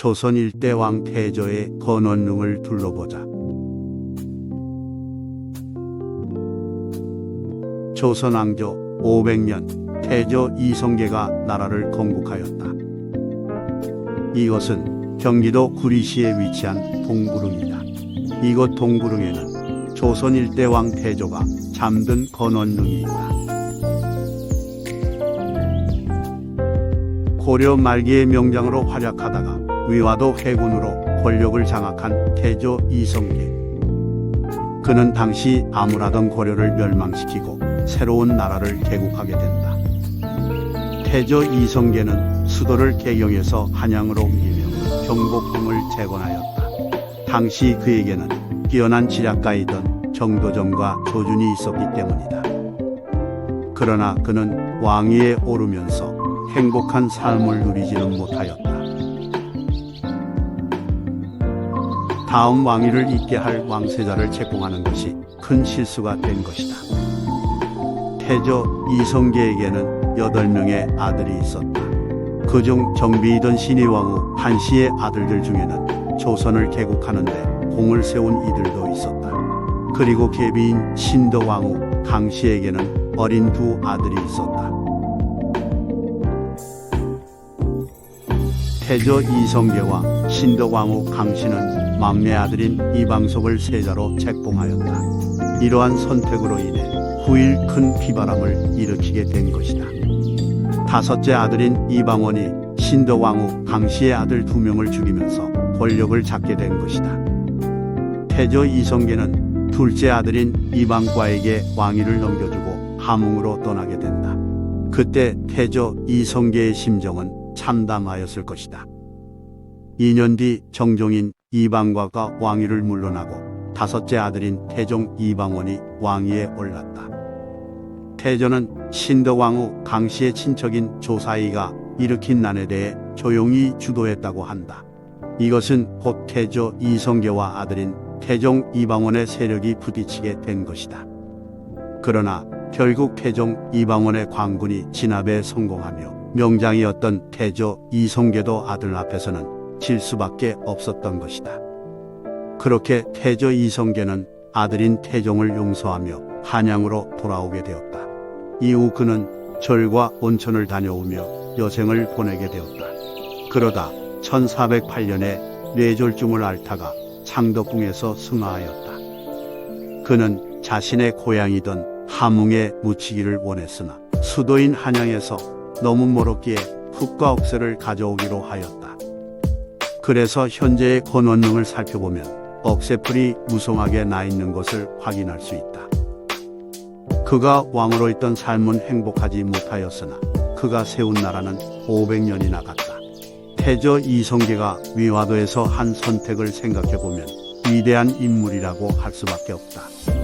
조선 일대 왕 태조의 건원릉을 둘러보자. 조선 왕조 500년 태조 이성계가 나라를 건국하였다. 이것은 경기도 구리시에 위치한 동구릉이다. 이곳 동구릉에는 조선 일대 왕 태조가 잠든 건원릉이 있다. 고려 말기의 명장으로 활약하다가 위화도 해군으로 권력을 장악한 태조 이성계. 그는 당시 암울하던 고려를 멸망시키고 새로운 나라를 개국하게 된다. 태조 이성계는 수도를 개경해서 한양으로 옮기며 경복궁을 재건하였다. 당시 그에게는 뛰어난 지략가이던 정도전과 조준이 있었기 때문이다. 그러나 그는 왕위에 오르면서 행복한 삶을 누리지는 못하였다. 다음 왕위를 잇게 할 왕세자를 제공하는 것이 큰 실수가 된 것이다. 태조 이성계에게는 여덟 명의 아들이 있었다. 그중 정비이던 신의왕후 한씨의 아들들 중에는 조선을 개국하는데 공을 세운 이들도 있었다. 그리고 계비인 신덕왕후 강씨에게는 어린 두 아들이 있었다. 태조 이성계와 신덕왕후 강씨는 막내 아들인 이방석을 세자로 책봉하였다. 이러한 선택으로 인해 후일 큰 비바람을 일으키게 된 것이다. 다섯째 아들인 이방원이 신덕왕후 강씨의 아들 두 명을 죽이면서 권력을 잡게 된 것이다. 태조 이성계는 둘째 아들인 이방과에게 왕위를 넘겨주고 함흥으로 떠나게 된다. 그때 태조 이성계의 심정은 참담하였을 것이다. 2년 뒤 정종인 이방과가 왕위를 물러나고 다섯째 아들인 태종 이방원이 왕위에 올랐다. 태조는 신덕왕후 강씨의 친척인 조사이가 일으킨 난에 대해 조용히 주도했다고 한다. 이것은 곧 태조 이성계와 아들인 태종 이방원의 세력이 부딪히게 된 것이다. 그러나 결국 태종 이방원의 광군이 진압에 성공하며 명장이었던 태조 이성계도 아들 앞에서는 질 수밖에 없었던 것이다. 그렇게 태조 이성계는 아들인 태종을 용서하며 한양으로 돌아오게 되었다. 이후 그는 절과 온천을 다녀오며 여생을 보내게 되었다. 그러다 1408년에 뇌졸중을 앓다가 창덕궁에서 승하하였다. 그는 자신의 고향이던 함흥에 묻히기를 원했으나 수도인 한양에서 너무 멀었기에 훅과 억새를 가져오기로 하였다. 그래서 현재의 권원릉을 살펴보면 억새풀이 무성하게 나 있는 것을 확인할 수 있다. 그가 왕으로 있던 삶은 행복하지 못하였으나 그가 세운 나라는 500년이나 갔다. 태조 이성계가 위화도에서 한 선택을 생각해 보면 위대한 인물이라고 할 수밖에 없다.